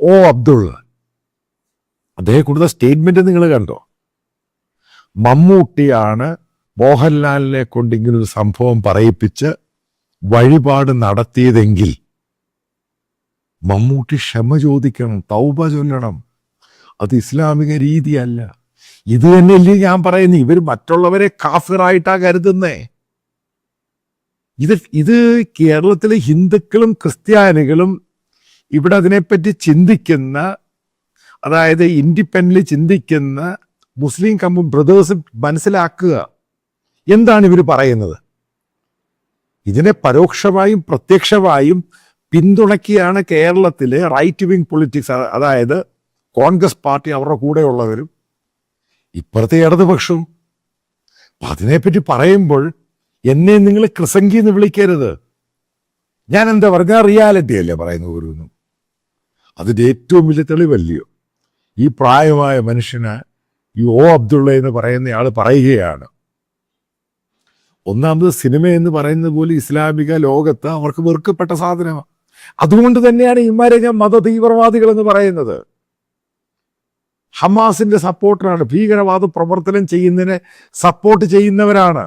ഓ അബ്ദുള്ള അദ്ദേഹം കൊടുത്ത സ്റ്റേറ്റ്മെന്റ് നിങ്ങൾ കണ്ടോ? മമ്മൂട്ടിയാണ് മോഹൻലാലിനെ കൊണ്ട് ഇങ്ങനൊരു സംഭവം പറയിപ്പിച്ച് വഴിപാട് നടത്തിയതെങ്കിൽ മമ്മൂട്ടി ക്ഷമ ചോദിക്കണം തൗബ ചൊല്ലണം. അത് ഇസ്ലാമിക രീതിയല്ല. ഇത് തന്നെയല്ലേ ഞാൻ പറയുന്നത് ഇവർ മറ്റുള്ളവരെ കാഫിറായിട്ടാ കരുതുന്നേ. ഇത് ഇത് കേരളത്തിലെ ഹിന്ദുക്കളും ക്രിസ്ത്യാനികളും ഇവിടെ അതിനെപ്പറ്റി ചിന്തിക്കുന്ന അതായത് ഇൻഡിപെൻഡന്റ് ചിന്തിക്കുന്ന മുസ്ലിം കമ്പ് ബ്രദേഴ്സ് മനസ്സിലാക്കുക. എന്താണ് ഇവർ പറയുന്നത്? ഇതിനെ പരോക്ഷമായും പ്രത്യക്ഷമായും പിന്തുണയ്ക്കുകയാണ് കേരളത്തിലെ റൈറ്റ് വിങ് പൊളിറ്റിക്സ് അതായത് കോൺഗ്രസ് പാർട്ടി അവരുടെ കൂടെയുള്ളവരും ഇപ്പുറത്തെ ഇടതുപക്ഷവും. അപ്പം അതിനെപ്പറ്റി പറയുമ്പോൾ എന്നെ നിങ്ങൾ കൃസംഗി എന്ന് വിളിക്കരുത്. ഞാൻ എന്താ പറഞ്ഞാൽ റിയാലിറ്റി അല്ലേ പറയുന്നത് ഓരോന്നും അതിന്റെ ഏറ്റവും വലിയ തെളിവല്ലയോ? ഈ പ്രായമായ മനുഷ്യന് ഈ ഓ അബ്ദുള്ള എന്ന് പറയുന്നയാൾ പറയുകയാണ്. ഒന്നാമത് സിനിമ എന്ന് പറയുന്നത് പോലെ ഇസ്ലാമിക ലോകത്ത് അവർക്ക് വെറുക്കപ്പെട്ട സാധനമാണ് അതുകൊണ്ട് തന്നെയാണ് ഇമാരെ ഞാൻ മത തീവ്രവാദികൾ എന്ന് പറയുന്നത്. ഹമാസിന്റെ സപ്പോർട്ടറാണ് ഭീകരവാദ പ്രവർത്തനം ചെയ്യുന്നതിനെ സപ്പോർട്ട് ചെയ്യുന്നവരാണ്.